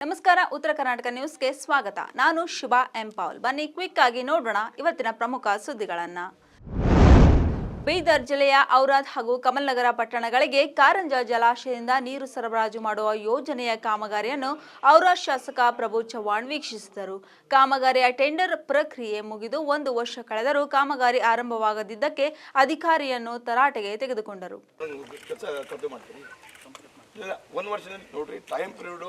ನಮಸ್ಕಾರ, ಉತ್ತರ ಕರ್ನಾಟಕ ನ್ಯೂಸ್ಗೆ ಸ್ವಾಗತ. ನಾನು ಶುಭಾ ಎಂ. ಪೌಲ್ ಬನ್ನಿ ಕ್ವಿಕ್ ಆಗಿ ನೋಡೋಣ ಇವತ್ತಿನ ಪ್ರಮುಖ ಸುದ್ದಿಗಳನ್ನ. ಬೀದರ್ ಜಿಲ್ಲೆಯ ಔರಾದ್ ಹಾಗೂ ಕಮಲ್ನಗರ ಪಟ್ಟಣಗಳಿಗೆ ಕಾರಂಜ ಜಲಾಶಯದಿಂದ ನೀರು ಸರಬರಾಜು ಮಾಡುವ ಯೋಜನೆಯ ಕಾಮಗಾರಿಯನ್ನು ಔರಾದ್ ಶಾಸಕ ಪ್ರಭು ಚವ್ಹಾಣ್ ವೀಕ್ಷಿಸಿದರು. ಕಾಮಗಾರಿಯ ಟೆಂಡರ್ ಪ್ರಕ್ರಿಯೆ ಮುಗಿದು ಒಂದು ವರ್ಷ ಕಳೆದರೂ ಕಾಮಗಾರಿ ಆರಂಭವಾಗದಿದ್ದಕ್ಕೆ ಅಧಿಕಾರಿಯನ್ನು ತರಾಟೆಗೆ ತೆಗೆದುಕೊಂಡರು. ಇಲ್ಲ ಒಂದು ವರ್ಷದಲ್ಲಿ ನೋಡ್ರಿ ಟೈಮ್ ಪೀರಿಯಡ್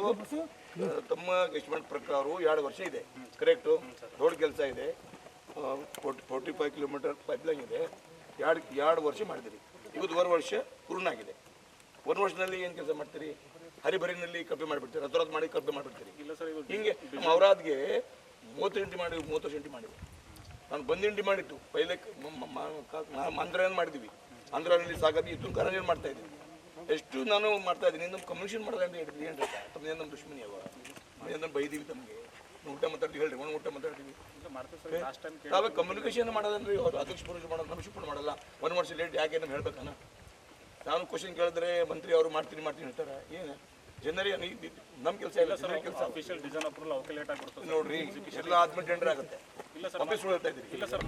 ತಮ್ಮ ಎಸ್ಟಿಮೇಟ್ ಪ್ರಕಾರ ಎರಡು ವರ್ಷ ಇದೆ. ಕರೆಕ್ಟು ರೋಡ್ ಕೆಲಸ ಇದೆ. ಫೋರ್ಟಿ ಫೈವ್ ಕಿಲೋಮೀಟರ್ ಪೈಪ್ಲೈನ್ ಇದೆ. ಎರಡು ಎರಡು ವರ್ಷ ಮಾಡಿದಿರಿ. ಇವತ್ತು ವರ್ಷ ಪೂರ್ಣ ಆಗಿದೆ. ಒಂದು ವರ್ಷದಲ್ಲಿ ಏನು ಕೆಲಸ ಮಾಡ್ತೀರಿ? ಹರಿಬರಿನಲ್ಲಿ ಕಬ್ಬೆ ಮಾಡಿಬಿಡ್ತೀರಿ ಹತ್ತರತ್ತು ಮಾಡಿ ಕಬ್ಬೆ ಮಾಡಿಬಿಡ್ತೀರಿ. ಇಲ್ಲ ಸರ್ ಹಿಂಗೆ ನಮ್ಮ ಅವರಾದ್ಗೆ ಮೂವತ್ತು ಗಂಟೆ ಮಾಡಿ ಮೂವತ್ತು ಗಂಟೆ ಮಾಡಿವಿ ನಾನು ಬಂದಿಂಡಿ ಮಾಡಿತ್ತು ಪೈಲೆ ಏನು ಮಾಡಿದ್ವಿ. ಆಂಧ್ರನಲ್ಲಿ ಸಾಗತಿ ಇತ್ತು ಕರಂಜನ್ ಮಾಡ್ತಾ ಇದ್ದೀವಿ? ಎಷ್ಟು ನಾನು ಮಾಡ್ತಾ ಇದ್ದೀನಿ ನಮ್ಮ ಕಮಿಷನ್ ಮಾಡೋದು ಅಂತ ಹೇಳಿದ್ರಿ ಏನು ತಮ್ಮದೇ ನಮ್ಮ ದುಶ್ಮನಿ ಅವ? ನಮ್ಮ ಬೈದೀವಿ ತಮಗೆ? ಊಟ ಮಾತಾಡ್ತೀವಿ ಹೇಳ್ರಿ ಒಂದು ಊಟ ಮಾತಾಡ್ತೀವಿ. ತಾವೇ ಕಮ್ಯುನಿಕೇಶನ್ ಮಾಡೋದನ್ರಿ? ಅವ್ರು ಅಧ್ಯಕ್ಷ ಪುರುಷ ಮಾಡೋದು ನಮ್ಮ ಮಾಡಲ್ಲ. ಒಂದು ವರ್ಷ ಲೇಟ್ ಯಾಕೆ ನಮ್ಗೆ ಹೇಳ್ಬೇಕನ? ನಾನು ಕ್ವಶನ್ ಕೇಳಿದ್ರೆ ಮಂತ್ರಿ ಅವರು ಮಾಡ್ತೀನಿ ಮಾಡ್ತೀನಿ ಹೇಳ್ತಾರೆ. ಏನು? ಜನರಿಗೆ ನಮ್ಮ ಕೆಲಸ ಇಲ್ಲ ಸರ್ ಕೆಲಸ. ಅಫಿಷಿಯಲ್ ಡಿಸೈನ್ ಅಪ್ರೂವಲ್ ಅವಕ್ಕೆ ಲೇಟ್ ಆಗಿಬಿಡ್ತದೆ ನೋಡ್ರಿ ಎಲ್ಲ ಆದ್ಮೇಲೆ ಟೆಂಡರ್ ಆಗುತ್ತೆ. ಆಫೀಸ್ ಹೇಳ್ತಾ ಇದ್ದೀರಿ. ಇಲ್ಲ ಸರ್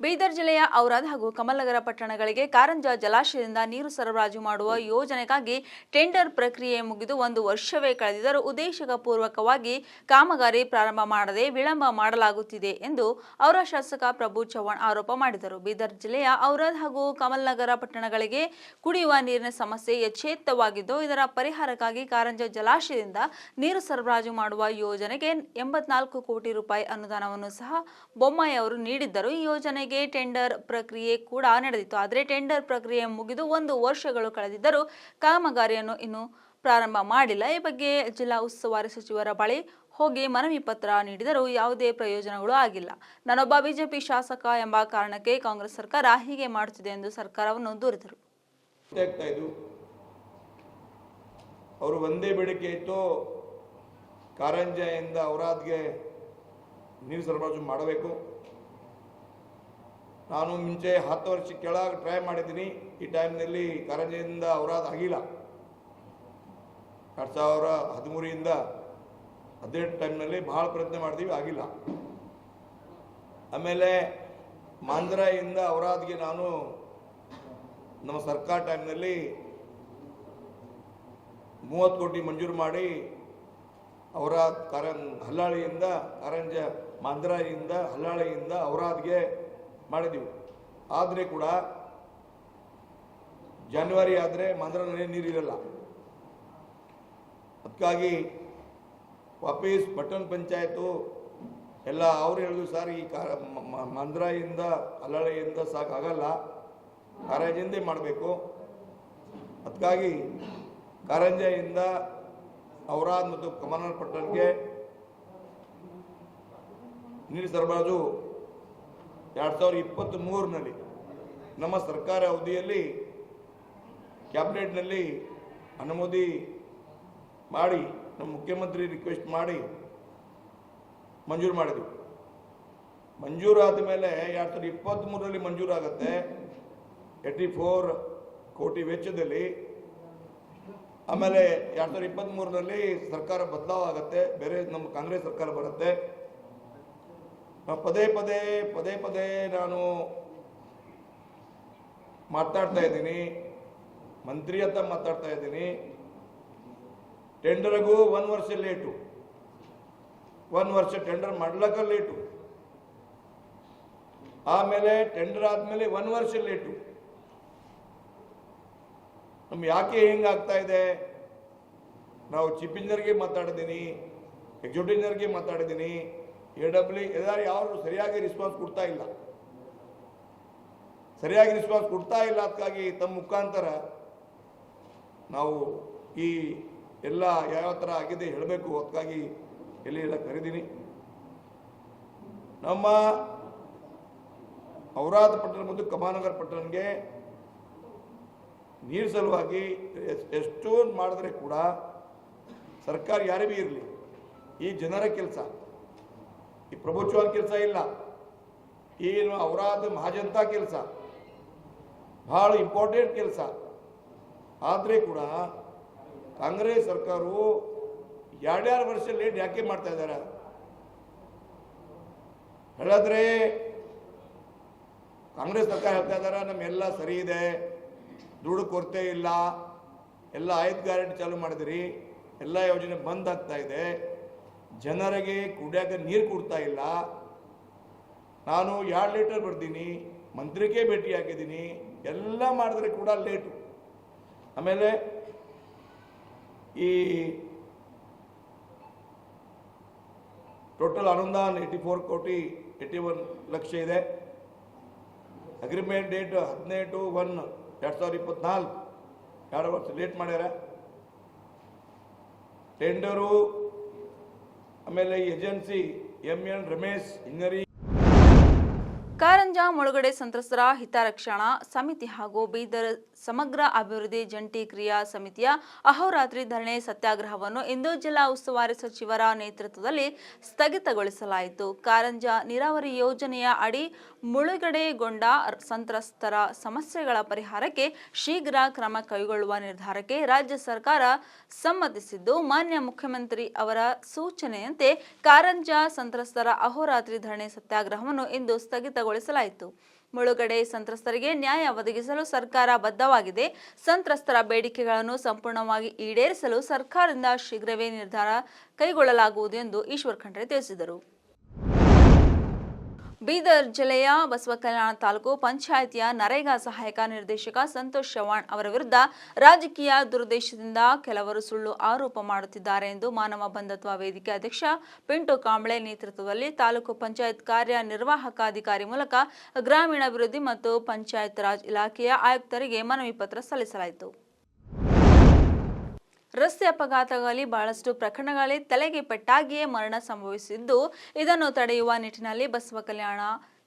ಬೀದರ್ ಜಿಲ್ಲೆಯ ಔರಾದ್ ಹಾಗೂ ಕಮಲನಗರ ಪಟ್ಟಣಗಳಿಗೆ ಕಾರಂಜ ಜಲಾಶಯದಿಂದ ನೀರು ಸರಬರಾಜು ಮಾಡುವ ಯೋಜನೆಗಾಗಿ ಟೆಂಡರ್ ಪ್ರಕ್ರಿಯೆ ಮುಗಿದು ಒಂದು ವರ್ಷವೇ ಕಳೆದಿದ್ದರೂ ಉದ್ದೇಶಪೂರ್ವಕವಾಗಿ ಕಾಮಗಾರಿ ಪ್ರಾರಂಭ ಮಾಡದೆ ವಿಳಂಬ ಮಾಡಲಾಗುತ್ತಿದೆ ಎಂದು ಅವರ ಶಾಸಕ ಪ್ರಭು ಚವ್ಹಾಣ್ ಆರೋಪ ಮಾಡಿದರು. ಬೀದರ್ ಜಿಲ್ಲೆಯ ಔರಾದ್ ಹಾಗೂ ಕಮಲ್ನಗರ ಪಟ್ಟಣಗಳಿಗೆ ಕುಡಿಯುವ ನೀರಿನ ಸಮಸ್ಯೆ ಯಥೇತ್ತವಾಗಿದ್ದು ಇದರ ಪರಿಹಾರಕ್ಕಾಗಿ ಕಾರಂಜ ಜಲಾಶಯದಿಂದ ನೀರು ಸರಬರಾಜು ಮಾಡುವ ಯೋಜನೆಗೆ ಎಂಬತ್ನಾಲ್ಕು ಕೋಟಿ ರೂಪಾಯಿ ಅನುದಾನವನ್ನು ಸಹ ಬೊಮ್ಮಾಯಿ ಅವರು ನೀಡಿದ್ದರು. ಈ ಯೋಜನೆಗೆ ಟೆಂಡರ್ ಪ್ರಕ್ರಿಯೆ ಕೂಡ ನಡೆದಿತ್ತು. ಆದರೆ ಟೆಂಡರ್ ಪ್ರಕ್ರಿಯೆ ಮುಗಿದು ಒಂದು ವರ್ಷಗಳು ಕಳೆದಿದ್ದರೂ ಕಾಮಗಾರಿಯನ್ನು ಇನ್ನೂ ಪ್ರಾರಂಭ ಮಾಡಿಲ್ಲ. ಈ ಬಗ್ಗೆ ಜಿಲ್ಲಾ ಉಸ್ತುವಾರಿ ಸಚಿವರ ಬಳಿ ಹೋಗಿ ಮನವಿ ಪತ್ರ ನೀಡಿದರೂ ಯಾವುದೇ ಪ್ರಯೋಜನಗಳು ಆಗಿಲ್ಲ. ನಾನೊಬ್ಬ ಬಿಜೆಪಿ ಶಾಸಕ ಎಂಬ ಕಾರಣಕ್ಕೆ ಕಾಂಗ್ರೆಸ್ ಸರ್ಕಾರ ಹೀಗೆ ಮಾಡುತ್ತಿದೆ ಎಂದು ಸರ್ಕಾರವನ್ನು ದೂರಿದರು. ಅವರು ಒಂದೇ ಬೇಡಿಕೆ ಇತ್ತು ಕಾರಂಜೆಯಿಂದ ಅವರಾದ್ಗೆ ನೀರು ಸರಬರಾಜು ಮಾಡಬೇಕು. ನಾನು ಮುಂಚೆ ಹತ್ತು ವರ್ಷ ಕೆಳಗೆ ಟ್ರೈ ಮಾಡಿದ್ದೀನಿ. ಈ ಟೈಮ್ನಲ್ಲಿ ಕಾರಂಜಿಯಿಂದ ಅವರಾದ ಆಗಿಲ್ಲ ಎರಡು ಸಾವಿರ ಹದಿಮೂರಿಂದ ಹದಿನೆಂಟು ಟೈಮ್ನಲ್ಲಿ ಭಾಳ ಪ್ರಯತ್ನ ಮಾಡಿದೀವಿ ಆಗಿಲ್ಲ ಆಮೇಲೆ ಮಾಂದ್ರಾಯಿಂದ ಅವರಾದ್ಗೆ ನಾನು ನಮ್ಮ ಸರ್ಕಾರ ಟೈಮ್ನಲ್ಲಿ ಮೂವತ್ತು ಕೋಟಿ ಮಂಜೂರು ಮಾಡಿ ಅವರಾದ ಕಾರಂ ಹಲ್ಲಾಳಿಯಿಂದ ಕಾರಂಜ ಮಾಂದ್ರಾಯಿಂದ ಹಲ್ಲಾಳಿಯಿಂದ ಔರಾದ್ಗೆ ಮಾಡಿದ್ದೀವಿ ಆದರೆ ಕೂಡ ಜಾನ್ವರಿ ಆದರೆ ಮಾಂದ್ರಲ್ಲಿ ನೀರಿರಲ್ಲ ಅದಕ್ಕಾಗಿ ವಾಪೀಸ್ ಪಟ್ಟಣ ಪಂಚಾಯತು ಎಲ್ಲ ಅವ್ರು ಹೇಳಿದ್ರು, ಸರ್, ಈ ಕಾರ ಅಲ್ಲಳೆಯಿಂದ ಮಾಂದ್ರಾಯಿಂದ ಹಲ್ಲಾಳಿಯಿಂದ ಸಾಕಾಗಲ್ಲ ಕಾರಂಜಿಂದೇ ಮಾಡಬೇಕು. ಅದಕ್ಕಾಗಿ ಕಾರಂಜೆಯಿಂದ ಔರಾದ್ ಮತ್ತು ಕಮನಾರ್ ಪಟ್ಟಣಕ್ಕೆ ನೀರು ಸರಬರಾಜು ಎರಡು ಸಾವಿರದ ಇಪ್ಪತ್ತ್ ಮೂರರಲ್ಲಿ ನಮ್ಮ ಸರ್ಕಾರ ಅವಧಿಯಲ್ಲಿ ಕ್ಯಾಬಿನೆಟ್ನಲ್ಲಿ ಅನುಮೋದಿ ಮಾಡಿ, ನಮ್ಮ ಮುಖ್ಯಮಂತ್ರಿ ರಿಕ್ವೆಸ್ಟ್ ಮಾಡಿ ಮಂಜೂರು ಮಾಡಿದ್ವಿ. ಮಂಜೂರಾದ ಮೇಲೆ ಎರಡು ಸಾವಿರದ ಇಪ್ಪತ್ತ್ಮೂರರಲ್ಲಿ ಮಂಜೂರಾಗುತ್ತೆ. ಏಯ್ಟಿ ಫೋರ್ ಕೋಟಿ ವೆಚ್ಚದಲ್ಲಿ. ಆಮೇಲೆ ಎರಡು ಸಾವಿರದ ಇಪ್ಪತ್ತ್ಮೂರರಲ್ಲಿ ಸರ್ಕಾರ ಬದಲಾವಾಗುತ್ತೆ. ಬೇರೆ ನಮ್ಮ ಕಾಂಗ್ರೆಸ್ ಸರ್ಕಾರ ಬರುತ್ತೆ. ಪದೇ ಪದೇ ಪದೇ ಪದೇ ನಾನು ಮಾತಾಡ್ತಾ ಇದ್ದೀನಿ. ಮಂತ್ರಿ ಹತ್ರ ಮಾತಾಡ್ತಾ ಇದ್ದೀನಿ. ಟೆಂಡರ್ಗೂ ಒನ್ ವರ್ಷ ಲೇಟು. ಒನ್ ವರ್ಷ ಟೆಂಡರ್ ಮಾಡ್ಲಕ್ಕ ಲೇಟು. ಆಮೇಲೆ ಟೆಂಡರ್ ಆದಮೇಲೆ ಒನ್ ವರ್ಷ ಲೇಟು. ನಮ್ಗೆ ಯಾಕೆ ಹಿಂಗಾಗ್ತಾ ಇದೆ? ನಾವು ಚೀಫ್ ಇಂಜಿನಿಯರ್ಗೆ ಮಾತಾಡಿದ್ದೀನಿ, ಎಕ್ಸಿಕ್ಯೂಟಿವ್ ಇಂಜಿನಿಯರ್ಗೆ ಮಾತಾಡಿದ್ದೀನಿ. ಎ ಡಬ್ಲ್ಯೂ ಎಲ್ಲರೂ ಯಾರು ಸರಿಯಾಗಿ ರಿಸ್ಪಾನ್ಸ್ ಕೊಡ್ತಾ ಇಲ್ಲ. ಸರಿಯಾಗಿ ರಿಸ್ಪಾನ್ಸ್ ಕೊಡ್ತಾ ಇಲ್ಲ ಅದಕ್ಕಾಗಿ ತಮ್ಮ ಮುಖಾಂತರ ನಾವು ಈ ಎಲ್ಲ ಯಾವ ಥರ ಆಗಿದೆ ಹೇಳಬೇಕು. ಅದಕ್ಕಾಗಿ ಎಲ್ಲಿ ಎಲ್ಲ ಕರೆದೀನಿ. ನಮ್ಮ ಔರಾದ ಪಟ್ಟಣ ಮತ್ತು ಕಮಾನಗರ ಪಟ್ಟಣಕ್ಕೆ ನೀರು ಸಲುವಾಗಿ ಎಷ್ಟೊಂದು ಎಷ್ಟೋ ಮಾಡಿದ್ರೆ ಕೂಡ ಸರ್ಕಾರ ಯಾರಿಗೂ ಇರಲಿ. ಈ ಜನರ ಕೆಲಸ. ಈ ಪ್ರಭುತ್ವ ಕೆಲಸ ಇಲ್ಲ. ಏನು ಅವರಾದ ಮಹಾಜನತಾ ಕೆಲಸ. ಭಾಳ ಇಂಪಾರ್ಟೆಂಟ್ ಕೆಲಸ. ಆದರೆ ಕೂಡ ಕಾಂಗ್ರೆಸ್ ಸರ್ಕಾರವು ಎರಡೆರಡು ವರ್ಷ ಲೇಟ್ ಯಾಕೆ ಮಾಡ್ತಾ ಇದ್ದಾರೆ ಹೇಳಿದ್ರೆ ಕಾಂಗ್ರೆಸ್ ಸರ್ಕಾರ ಹೇಳ್ತಾ ಇದ್ದಾರೆ ನಮ್ಮೆಲ್ಲ ಸರಿ ಇದೆ. ದುಡ್ಡು ಕೊರತೆ ಇಲ್ಲ. ಎಲ್ಲ ಐದು ಗ್ಯಾರಂಟಿ ಚಾಲೂ ಮಾಡಿದಿರಿ. ಎಲ್ಲ ಯೋಜನೆ ಬಂದ್ ಆಗ್ತಾ ಇದೆ. ಜನರಿಗೆ ಕುಡಿಯಕ್ಕೆ ನೀರು ಕೊಡ್ತಾ ಇಲ್ಲ. ನಾನು ಎರಡು ಲೀಟರ್ ಬರ್ತೀನಿ ಮಂತ್ರಿಗೆ ಭೇಟಿ ಹಾಕಿದ್ದೀನಿ ಎಲ್ಲ ಮಾಡಿದ್ರೆ ಕೂಡ ಲೇಟು. ಆಮೇಲೆ ಈ ಟೋಟಲ್ ಅನುದಾನ ಏಯ್ಟಿ ಫೋರ್ ಕೋಟಿ ಏಯ್ಟಿ ಒನ್ ಲಕ್ಷ ಇದೆ. ಅಗ್ರಿಮೆಂಟ್ ಡೇಟ್ ಹದಿನೆಂಟು ಒನ್ ಎರಡು ಸಾವಿರದ ಇಪ್ಪತ್ನಾಲ್ಕು. ಎರಡು ವರ್ಷ ಲೇಟ್ ಮಾಡ್ಯಾರ. ಟೆಂಡರು ಆಮೇಲೆ agency M N Ramesh ಇಂಗರಿ Karanja ಮುಳುಗಡೆ ಸಂತ್ರಸ್ತರ ಹಿತರಕ್ಷಣಾ ಸಮಿತಿ ಹಾಗೂ ಬೀದರ್ ಸಮಗ್ರ ಅಭಿವೃದ್ಧಿ ಜಂಟಿ ಕ್ರಿಯಾ ಸಮಿತಿಯ ಅಹೋರಾತ್ರಿ ಧರಣಿ ಸತ್ಯಾಗ್ರಹವನ್ನು ಇಂದು ಜಿಲ್ಲಾ ಉಸ್ತುವಾರಿ ಸಚಿವರ ನೇತೃತ್ವದಲ್ಲಿ ಸ್ಥಗಿತಗೊಳಿಸಲಾಯಿತು. ಕಾರಂಜ ನೀರಾವರಿ ಯೋಜನೆಯ ಅಡಿ ಮುಳುಗಡೆಗೊಂಡ ಸಂತ್ರಸ್ತರ ಸಮಸ್ಯೆಗಳ ಪರಿಹಾರಕ್ಕೆ ಶೀಘ್ರ ಕ್ರಮ ಕೈಗೊಳ್ಳುವ ನಿರ್ಧಾರಕ್ಕೆ ರಾಜ್ಯ ಸರ್ಕಾರ ಸಮ್ಮತಿಸಿದ್ದು, ಮಾನ್ಯ ಮುಖ್ಯಮಂತ್ರಿ ಅವರ ಸೂಚನೆಯಂತೆ ಕಾರಂಜ ಸಂತ್ರಸ್ತರ ಅಹೋರಾತ್ರಿ ಧರಣಿ ಸತ್ಯಾಗ್ರಹವನ್ನು ಇಂದು ಸ್ಥಗಿತಗೊಳಿಸಲಾಯಿತು. ಮುಳುಗಡೆ ಸಂತ್ರಸ್ತರಿಗೆ ನ್ಯಾಯ ಒದಗಿಸಲು ಸರ್ಕಾರ ಬದ್ಧವಾಗಿದೆ. ಸಂತ್ರಸ್ತರ ಬೇಡಿಕೆಗಳನ್ನು ಸಂಪೂರ್ಣವಾಗಿ ಈಡೇರಿಸಲು ಸರ್ಕಾರದಿಂದ ಶೀಘ್ರವೇ ನಿರ್ಧಾರ ಕೈಗೊಳ್ಳಲಾಗುವುದು ಎಂದು ಈಶ್ವರ್ ಖಂಡ್ರೆ ತಿಳಿಸಿದರು. ಬೀದರ್ ಜಿಲ್ಲೆಯ ಬಸವಕಲ್ಯಾಣ ತಾಲೂಕು ಪಂಚಾಯಿತಿಯ ನರೇಗಾ ಸಹಾಯಕ ನಿರ್ದೇಶಕ ಸಂತೋಷ್ ಚವಾಣ್ ಅವರ ವಿರುದ್ಧ ರಾಜಕೀಯ ದುರುದ್ದೇಶದಿಂದ ಕೆಲವರು ಸುಳ್ಳು ಆರೋಪ ಮಾಡುತ್ತಿದ್ದಾರೆ ಎಂದು ಮಾನವ ಬಂಧತ್ವ ವೇದಿಕೆ ಅಧ್ಯಕ್ಷ ಪಿಂಟು ಕಾಂಬ್ಳೆ ನೇತೃತ್ವದಲ್ಲಿ ತಾಲೂಕು ಪಂಚಾಯತ್ ಕಾರ್ಯನಿರ್ವಾಹಕ ಅಧಿಕಾರಿ ಮೂಲಕ ಗ್ರಾಮೀಣಾಭಿವೃದ್ಧಿ ಮತ್ತು ಪಂಚಾಯತ್ ರಾಜ್ ಇಲಾಖೆಯ ಆಯುಕ್ತರಿಗೆ ಮನವಿ ಪತ್ರ ಸಲ್ಲಿಸಲಾಯಿತು. ರಸ್ತೆ ಅಪಘಾತಗಳಲ್ಲಿ ಬಹಳಷ್ಟು ಪ್ರಕರಣಗಳಲ್ಲಿ ತಲೆಗೆ ಪೆಟ್ಟಾಗಿಯೇ ಮರಣ ಸಂಭವಿಸಿದ್ದು, ಇದನ್ನು ತಡೆಯುವ ನಿಟ್ಟಿನಲ್ಲಿ ಬಸವ ಕಲ್ಯಾಣ,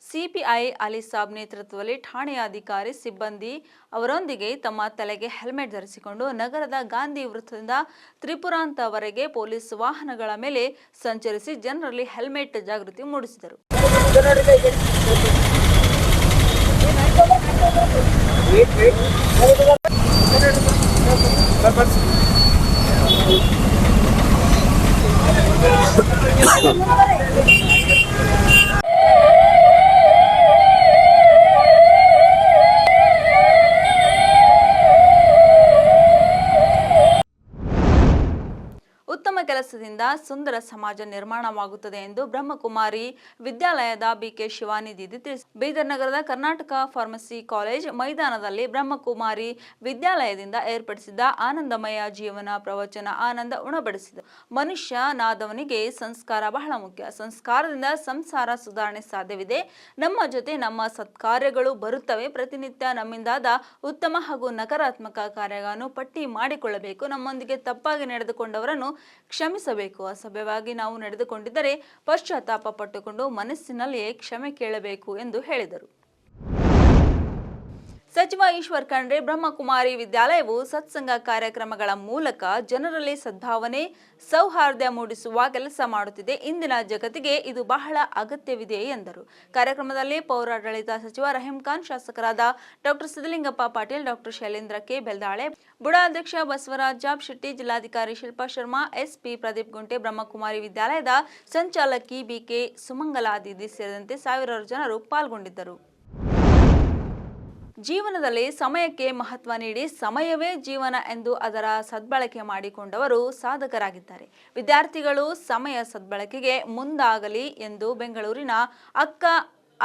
ಸಿಪಿಐ ಅಲಿಸಾಬ್ ನೇತೃತ್ವದಲ್ಲಿ ಠಾಣೆಯ ಅಧಿಕಾರಿ ಸಿಬ್ಬಂದಿ ಅವರೊಂದಿಗೆ ತಮ್ಮ ತಲೆಗೆ ಹೆಲ್ಮೆಟ್ ಧರಿಸಿಕೊಂಡು ನಗರದ ಗಾಂಧಿ ವೃತ್ತದಿಂದ ತ್ರಿಪುರಾಂತವರೆಗೆ ಪೊಲೀಸ್ ವಾಹನಗಳ ಮೇಲೆ ಸಂಚರಿಸಿ ಜನರಲ್ಲಿ ಹೆಲ್ಮೆಟ್ ಜಾಗೃತಿ ಮೂಡಿಸಿದರು. ಸುಂದರ ಸಮಾಜ ನಿರ್ಮಾಣವಾಗುತ್ತದೆ ಎಂದು ಬ್ರಹ್ಮಕುಮಾರಿ ವಿದ್ಯಾಲಯದ ಬಿಕೆ ಶಿವಾನಿಧಿ ತಿಳಿಸಿ ಬೀದರ್ ನಗರದ ಕರ್ನಾಟಕ ಫಾರ್ಮಸಿ ಕಾಲೇಜ್ ಮೈದಾನದಲ್ಲಿ ಬ್ರಹ್ಮಕುಮಾರಿ ವಿದ್ಯಾಲಯದಿಂದ ಏರ್ಪಡಿಸಿದ್ದ ಆನಂದಮಯ ಜೀವನ ಪ್ರವಚನ ಆನಂದ ಉಣಬಡಿಸಿದ. ಮನುಷ್ಯ ನಾದವನಿಗೆ ಸಂಸ್ಕಾರ ಬಹಳ ಮುಖ್ಯ. ಸಂಸ್ಕಾರದಿಂದ ಸಂಸಾರ ಸುಧಾರಣೆ ಸಾಧ್ಯವಿದೆ. ನಮ್ಮ ಜೊತೆ ನಮ್ಮ ಸತ್ಕಾರ್ಯಗಳು ಬರುತ್ತವೆ. ಪ್ರತಿನಿತ್ಯ ನಮ್ಮಿಂದಾದ ಉತ್ತಮ ಹಾಗೂ ನಕಾರಾತ್ಮಕ ಕಾರ್ಯಗಳನ್ನು ಪಟ್ಟಿ ಮಾಡಿಕೊಳ್ಳಬೇಕು. ನಮ್ಮೊಂದಿಗೆ ತಪ್ಪಾಗಿ ನಡೆದುಕೊಂಡವರನ್ನು ಕ್ಷಮಿಸಬೇಕು. ಅಸಭ್ಯವಾಗಿ ನಾವು ನಡೆದುಕೊಂಡಿದ್ದರೆ ಪಶ್ಚಾತ್ತಾಪ ಪಟ್ಟುಕೊಂಡು ಮನಸ್ಸಿನಲ್ಲಿಯೇ ಕ್ಷಮೆ ಕೇಳಬೇಕು ಎಂದು ಹೇಳಿದರು. ಸಚಿವ ಈಶ್ವರ್ ಖಂಡ್ರೆ, ಬ್ರಹ್ಮಕುಮಾರಿ ವಿದ್ಯಾಲಯವು ಸತ್ಸಂಗ ಕಾರ್ಯಕ್ರಮಗಳ ಮೂಲಕ ಜನರಲ್ಲಿ ಸದ್ಭಾವನೆ, ಸೌಹಾರ್ದ ಮೂಡಿಸುವ ಕೆಲಸ ಮಾಡುತ್ತಿದೆ. ಇಂದಿನ ಜಗತ್ತಿಗೆ ಇದು ಬಹಳ ಅಗತ್ಯವಿದೆ ಎಂದರು. ಕಾರ್ಯಕ್ರಮದಲ್ಲಿ ಪೌರಾಡಳಿತ ಸಚಿವ ರಹೀಂ ಖಾನ್, ಶಾಸಕರಾದ doctor Siddalingappa Patil doctor Shailendra K. Beldale, ಬುಡಾ ಅಧ್ಯಕ್ಷ ಬಸವರಾಜ್ ಜಾಬ್ ಶೆಟ್ಟಿ, ಜಿಲ್ಲಾಧಿಕಾರಿ ಶಿಲ್ಪಾ ಶರ್ಮಾ, ಎಸ್ಪಿ ಪ್ರದೀಪ್ ಗುಂಟೆ, ಬ್ರಹ್ಮಕುಮಾರಿ ವಿದ್ಯಾಲಯದ ಸಂಚಾಲಕಿ ಬಿಕೆ ಸುಮಂಗಲಾ ದೀದಿ ಸೇರಿದಂತೆ ಸಾವಿರಾರು ಜನರು ಪಾಲ್ಗೊಂಡಿದ್ದರು. ಜೀವನದಲ್ಲಿ ಸಮಯಕ್ಕೆ ಮಹತ್ವ ನೀಡಿ ಸಮಯವೇ ಜೀವನ ಎಂದು ಅದರ ಸದ್ಬಳಕೆ ಮಾಡಿಕೊಂಡವರು ಸಾಧಕರಾಗಿದ್ದಾರೆ. ವಿದ್ಯಾರ್ಥಿಗಳು ಸಮಯ ಸದ್ಬಳಕೆಗೆ ಮುಂದಾಗಲಿ ಎಂದು ಬೆಂಗಳೂರಿನ ಅಕ್ಕ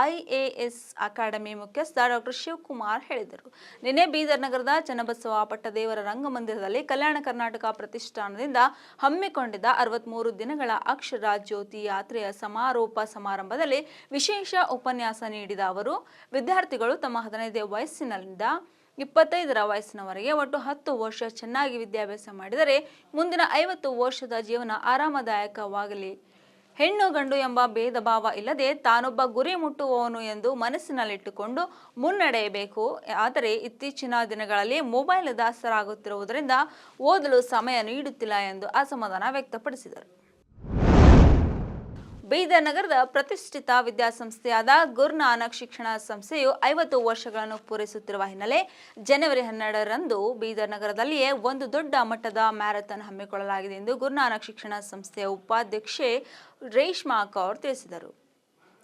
ಐಎಎಸ್ ಅಕಾಡೆಮಿ ಮುಖ್ಯಸ್ಥ ಡಾಕ್ಟರ್ ಶಿವಕುಮಾರ್ ಹೇಳಿದರು. ನಿನ್ನೆ ಬೀದರ್ ನಗರದ ಚನ್ನಬಸವ ಪಟ್ಟದೇವರ ರಂಗಮಂದಿರದಲ್ಲಿ ಕಲ್ಯಾಣ ಕರ್ನಾಟಕ ಪ್ರತಿಷ್ಠಾನದಿಂದ ಹಮ್ಮಿಕೊಂಡಿದ್ದ ಅರವತ್ಮೂರು ದಿನಗಳ ಅಕ್ಷರ ಜ್ಯೋತಿ ಯಾತ್ರೆಯ ಸಮಾರೋಪ ಸಮಾರಂಭದಲ್ಲಿ ವಿಶೇಷ ಉಪನ್ಯಾಸ ನೀಡಿದ ಅವರು, ವಿದ್ಯಾರ್ಥಿಗಳು ತಮ್ಮ ಹದಿನೈದೇ ವಯಸ್ಸಿನಿಂದ ಇಪ್ಪತ್ತೈದರ ವಯಸ್ಸಿನವರೆಗೆ ಒಟ್ಟು ಹತ್ತು ವರ್ಷ ಚೆನ್ನಾಗಿ ವಿದ್ಯಾಭ್ಯಾಸ ಮಾಡಿದರೆ ಮುಂದಿನ ಐವತ್ತು ವರ್ಷದ ಜೀವನ ಆರಾಮದಾಯಕವಾಗಲಿ. ಹೆಣ್ಣು ಗಂಡು ಎಂಬ ಭೇದ ಭಾವ ಇಲ್ಲದೆ ತಾನೊಬ್ಬ ಗುರಿ ಮುಟ್ಟುವವನು ಎಂದು ಮನಸ್ಸಿನಲ್ಲಿಟ್ಟುಕೊಂಡು ಮುನ್ನಡೆಯಬೇಕು. ಆದರೆ ಇತ್ತೀಚಿನ ದಿನಗಳಲ್ಲಿ ಮೊಬೈಲ್ ದಾಸರಾಗುತ್ತಿರುವುದರಿಂದ ಓದಲು ಸಮಯ ನೀಡುತ್ತಿಲ್ಲ ಎಂದು ಅಸಮಾಧಾನ ವ್ಯಕ್ತಪಡಿಸಿದರು. ಬೀದರ್ ನಗರದ ಪ್ರತಿಷ್ಠಿತ ವಿದ್ಯಾಸಂಸ್ಥೆಯಾದ ಗುರುನಾನಕ್ ಶಿಕ್ಷಣ ಸಂಸ್ಥೆಯು ಐವತ್ತು ವರ್ಷಗಳನ್ನು ಪೂರೈಸುತ್ತಿರುವ ಹಿನ್ನೆಲೆ ಜನವರಿ ಹನ್ನೆರಡರಂದು ಬೀದರ್ ನಗರದಲ್ಲಿಯೇ ಒಂದು ದೊಡ್ಡ ಮಟ್ಟದ ಮ್ಯಾರಥಾನ್ ಹಮ್ಮಿಕೊಳ್ಳಲಾಗಿದೆ ಎಂದು ಗುರುನಾನಕ್ ಶಿಕ್ಷಣ ಸಂಸ್ಥೆಯ ಉಪಾಧ್ಯಕ್ಷೆ ರೇಷ್ಮಾ ಕೌರ್ ತಿಳಿಸಿದರು.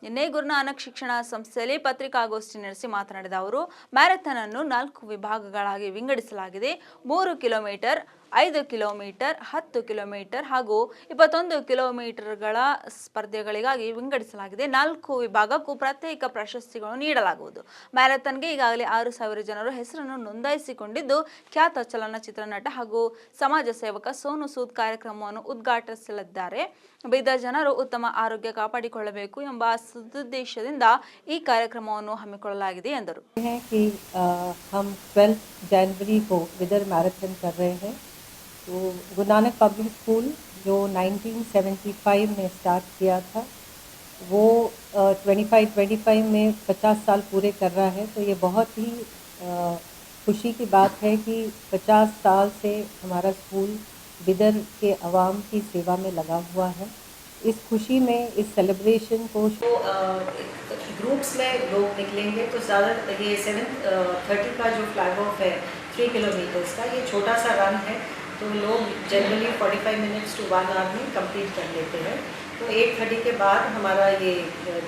ನಿನ್ನೆ ಗುರುನಾನಕ್ ಶಿಕ್ಷಣ ಸಂಸ್ಥೆಯಲ್ಲಿ ಪತ್ರಿಕಾಗೋಷ್ಠಿ ನಡೆಸಿ ಮಾತನಾಡಿದ ಅವರು, ಮ್ಯಾರಥಾನ್ ಅನ್ನು ನಾಲ್ಕು ವಿಭಾಗಗಳಾಗಿ ವಿಂಗಡಿಸಲಾಗಿದೆ. ಮೂರು ಕಿಲೋಮೀಟರ್ ಐದು ಕಿಲೋಮೀಟರ್ ಹತ್ತು ಕಿಲೋಮೀಟರ್ ಹಾಗೂ ಇಪ್ಪತ್ತೊಂದು ಕಿಲೋಮೀಟರ್ಗಳ ಸ್ಪರ್ಧೆಗಳಿಗಾಗಿ ವಿಂಗಡಿಸಲಾಗಿದೆ ನಾಲ್ಕು ವಿಭಾಗಕ್ಕೂ ಪ್ರತ್ಯೇಕ ಪ್ರಶಸ್ತಿಗಳನ್ನು ನೀಡಲಾಗುವುದು ಮ್ಯಾರಥಾನ್ಗೆ ಈಗಾಗಲೇ ಆರು ಸಾವಿರ ಜನರು ಹೆಸರನ್ನು ನೋಂದಾಯಿಸಿಕೊಂಡಿದ್ದು ಖ್ಯಾತ ಚಲನಚಿತ್ರ ನಟ ಹಾಗೂ ಸಮಾಜ ಸೇವಕ ಸೋನು ಸೂದ್ ಕಾರ್ಯಕ್ರಮವನ್ನು ಉದ್ಘಾಟಿಸಲಿದ್ದಾರೆ ಬೀದರ್ ಜನರು ಉತ್ತಮ ಆರೋಗ್ಯ ಕಾಪಾಡಿಕೊಳ್ಳಬೇಕು ಎಂಬ ಸದುದ್ದೇಶದಿಂದ ಈ ಕಾರ್ಯಕ್ರಮವನ್ನು ಹಮ್ಮಿಕೊಳ್ಳಲಾಗಿದೆ ಎಂದರು हैं कि अ, हम 12 जनवरी को विदर मैराथन कर रहे हैं तो गुरु नानक पब्लिक स्कूल जो 1975 में स्टार्ट किया था, वो ट्वेंटी फाइव ट्वेंटी फाइव में 50 साल पूरे कर रहा है। तो ये बहुत ही खुशी की बात है कि 50 साल से हमारा स्कूल बिदर के आवाम की सेवा में लगा हुआ है। इस खुशी में, इस सेलिब्रेशन को तो ग्रुप्स में लोग निकलेंगे तो ज़्यादा ये सेवन थर्टी का जो फ्लैग ऑफ़ है थ्री किलोमीटर्स का, ये छोटा सा रन है। तो लोग generally 45 minutes to one hour में कंप्लीट कर लेते हैं। तो एट थर्टी के बाद हमारा ये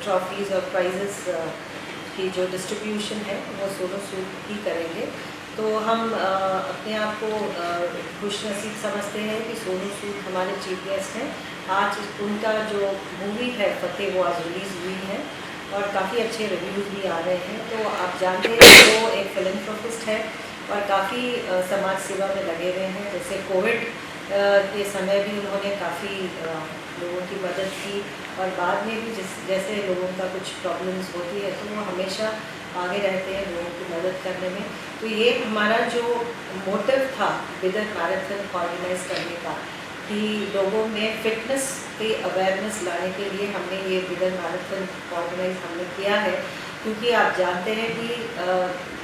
ट्रॉफीज़ और प्राइजेस की जो डिस्ट्रीब्यूशन है, वो सोलो सूट ही करेंगे। तो हम अपने आप को खुश नसीब समझते हैं कि सोनू सूद हमारे चीफ गेस्ट हैं। आज उनका जो मूवी है, फतेह, वो आज रिलीज़ हुई है और काफ़ी अच्छे रिव्यूज़ भी आ रहे हैं। तो आप जानते हैं वो एक फिलंथ्रोपिस्ट है। और काफ़ी समाज सेवा में लगे हुए हैं। जैसे कोविड के समय भी उन्होंने काफ़ी लोगों की मदद की और बाद में भी जिस, जैसे लोगों का कुछ प्रॉब्लम्स होती है तो वो हमेशा आगे रहते हैं लोगों की मदद करने में। तो ये हमारा जो मोटिव था विदर मैराथन ऑर्गेनाइज करने का, कि लोगों में फिटनेस पे अवेयरनेस लाने के लिए हमने ये विदर मैराथन ऑर्गेनाइज हमने किया है। क्योंकि आप जानते हैं कि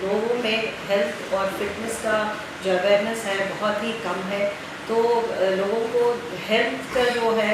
लोगों में हेल्थ और फिटनेस का जो अवेयरनेस है बहुत ही कम है। तो लोगों को हेल्थ का जो है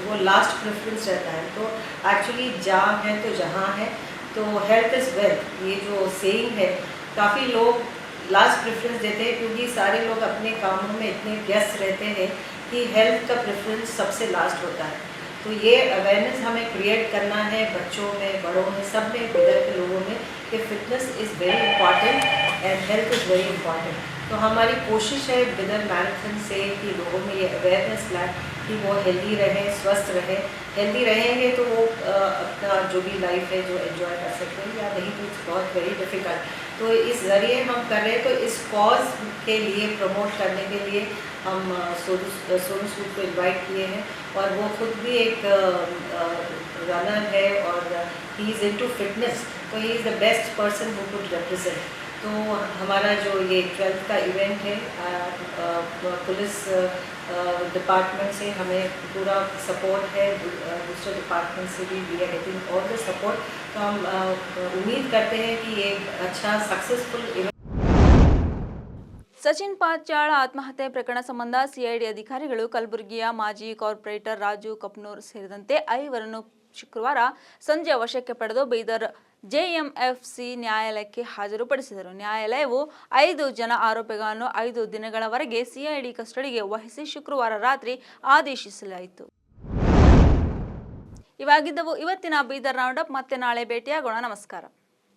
वो लास्ट प्रेफरेंस रहता है। तो एक्चुअली जहाँ है तो जहाँ है। तो हेल्थ इज़ वेल्थ ये जो सेइंग है, काफ़ी लोग लास्ट प्रेफरेंस देते हैं क्योंकि सारे लोग अपने कामों में इतने व्यस्त रहते हैं कि हेल्थ का प्रेफरेंस सबसे लास्ट होता है। तो ये अवेयरनेस हमें क्रिएट करना है, बच्चों में, बड़ों में, सब में बिदर के लोगों में, कि fitness is very important and health is very important तो हमारी कोशिश है बिदर मैराथन से कि लोगों में ये अवेयरनेस लाए कि वो हेल्दी रहें, स्वस्थ रहें। हेल्दी रहेंगे तो वो अपना जो भी लाइफ है, जो एंजॉय कर सकते हैं या नहीं तो बहुत वेरी डिफ़िकल्ट तो इस ज़रिए हम कर रहे हैं तो इस कॉज के लिए प्रमोट करने के लिए हम सोनू सोनू सूद को इनवाइट किए हैं और वो खुद भी एक रनर है और ही इज़ इनटू फिटनेस तो he is the best person who could represent तो हमारा जो ये ट्वेल्थ का इवेंट है पुलिस डिपार्टमेंट से हमें पूरा सपोर्ट है दूसरे डिपार्टमेंट से भी we are getting all the support तो हम उम्मीद करते हैं कि ये अच्छा सक्सेसफुल इवेंट ಸಚಿನ್ ಪಾಚಾಳ ಆತ್ಮಹತ್ಯೆ ಪ್ರಕರಣ ಸಂಬಂಧ ಸಿಐಡಿ ಅಧಿಕಾರಿಗಳು ಕಲಬುರಗಿಯ ಮಾಜಿ ಕಾರ್ಪೊರೇಟರ್ ರಾಜು ಕಪ್ನೂರ್ ಸೇರಿದಂತೆ ಐವರನ್ನು ಶುಕ್ರವಾರ ಸಂಜೆ ವಶಕ್ಕೆ ಪಡೆದು ಬೀದರ್ ಜೆಎಂಎಫ್ಸಿ ನ್ಯಾಯಾಲಯಕ್ಕೆ ಹಾಜರುಪಡಿಸಿದರು. ನ್ಯಾಯಾಲಯವು ಐದು ಜನ ಆರೋಪಿಗಳನ್ನು ಐದು ದಿನಗಳವರೆಗೆ ಸಿಐಡಿ ಕಸ್ಟಡಿಗೆ ವಹಿಸಿ ಶುಕ್ರವಾರ ರಾತ್ರಿ ಆದೇಶಿಸಲಾಯಿತು. ಇವಾಗಿದ್ದವು. ಇವತ್ತಿನ ಬೀದರ್ ರೌಂಡಪ್ ಮತ್ತೆ ನಾಳೆ ಭೇಟಿಯಾಗೋಣ. ನಮಸ್ಕಾರ.